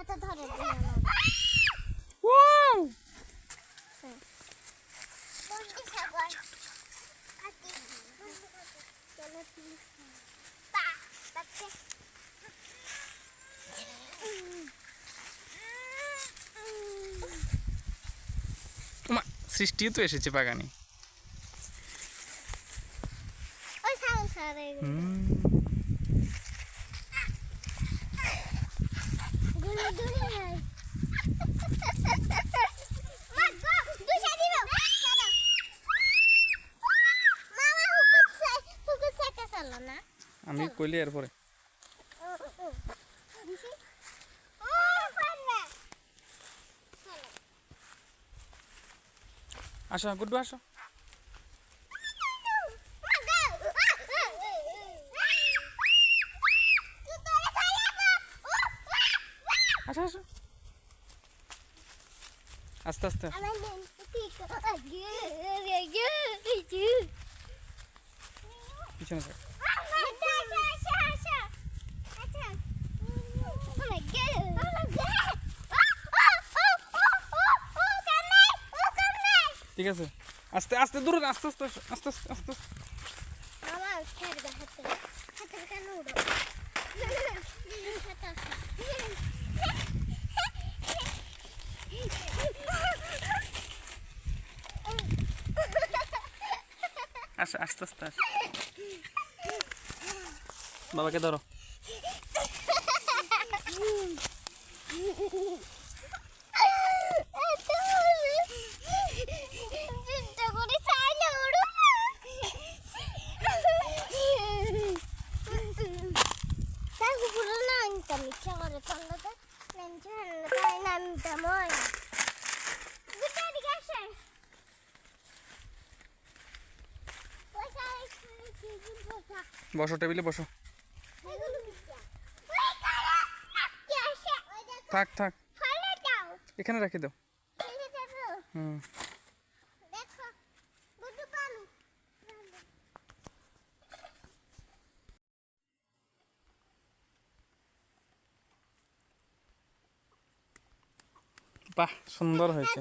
হাতে ধরে। ওয়াও! তো এসেছে বাগানে। হুম। আমি কইলি এরপরে। আসো গুড্ডু আসো। আসো আসো। আস্তে আস্তে। আসো। পিছনে থাক। ঠিক আছে। আস্তে আস্তে দূরে আস্তে আস্তে আসো, আস্তে আস্তে আস্তে। আস্তে। আসো আস্তে আস্তে আসো। বাবাকে ধরো। চিন্তা করে চাই না উড়ো তার বসো টেবিলে বসো। থাক থাক। এখানে রেখে দাও। বাহ সুন্দর হয়েছে।